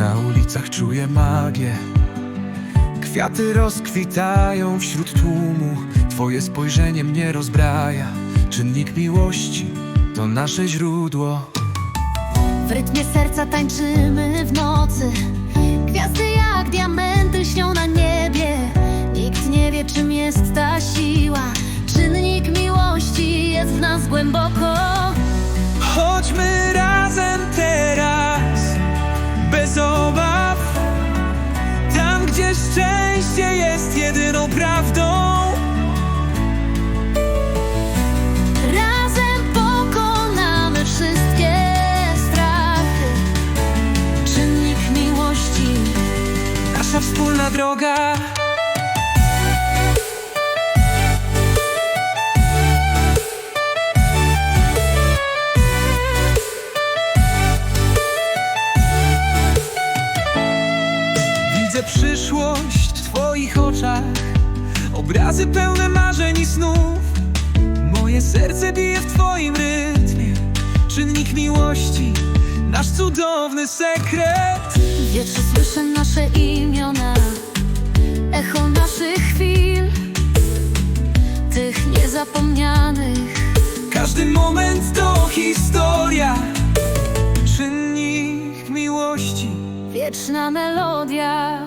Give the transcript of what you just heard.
na ulicach czuję magię. Kwiaty rozkwitają wśród tłumu Twoje spojrzenie mnie rozbraja. Czynnik miłości to nasze źródło. W rytmie serca tańczymy w nocy. Gwiazdy jak diamenty śnią na niebie. Nikt nie wie czym jest ta siła. Czynnik miłości jest w nas głęboko jedyną prawdą. Razem pokonamy wszystkie strachy. Czynnik miłości. Nasza wspólna droga. Widzę przyszłość Obrazy pełne marzeń i snów. Moje serce bije w Twoim rytmie. Czynnik miłości Nasz cudowny sekret. Wietrze słyszę nasze imiona Echo naszych chwil. Tych niezapomnianych. Każdy moment to historia. Czynnik miłości. Wieczna melodia